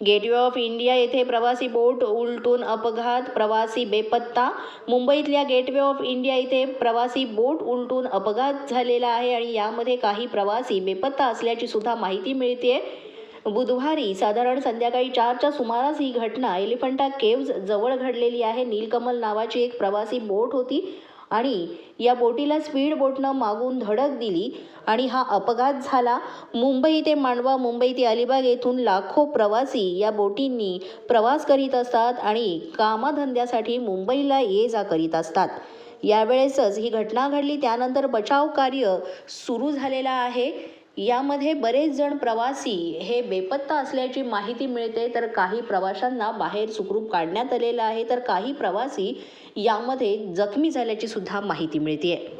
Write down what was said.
Gateway of India येथे प्रवासी बोट उलटून अपघात प्रवासी बेपत्ता. मुंबईतल्या गेटवे ऑफ इंडिया येथे प्रवासी बोट उलटून अपघात झालेला आहे आणि यामध्ये काही प्रवासी बेपत्ता असल्याची सुद्धा माहिती मिळते बुधवारी साधारण संध्याकाळी चारच्या सुमारास ही घटना एलिफंटा केव्ज जवळ घडलेली आहे. नीलकमल नावाची एक प्रवासी बोट होती. आणि या बोटीला स्पीड बोटनं मागून धडक दिली आणि हा अपघात झाला. मुंबई ते मांडवा मुंबई ते अलिबाग येथून लाखो प्रवासी या बोटींनी प्रवास करीत असतात आणि कामधंद्यासाठी मुंबईला ये जा करीत असतात. यावेळेसच ही घटना घडली. त्यानंतर बचाव कार्य सुरू झालेलं आहे. यामध्ये बरेच जण प्रवासी हे बेपत्ता असल्याची माहिती मिळते. तर काही प्रवाशांना बाहेर सुखरूप काढण्यात आलेलं आहे. तर काही प्रवासी यामध्ये जखमी झाल्याची सुद्धा माहिती मिळते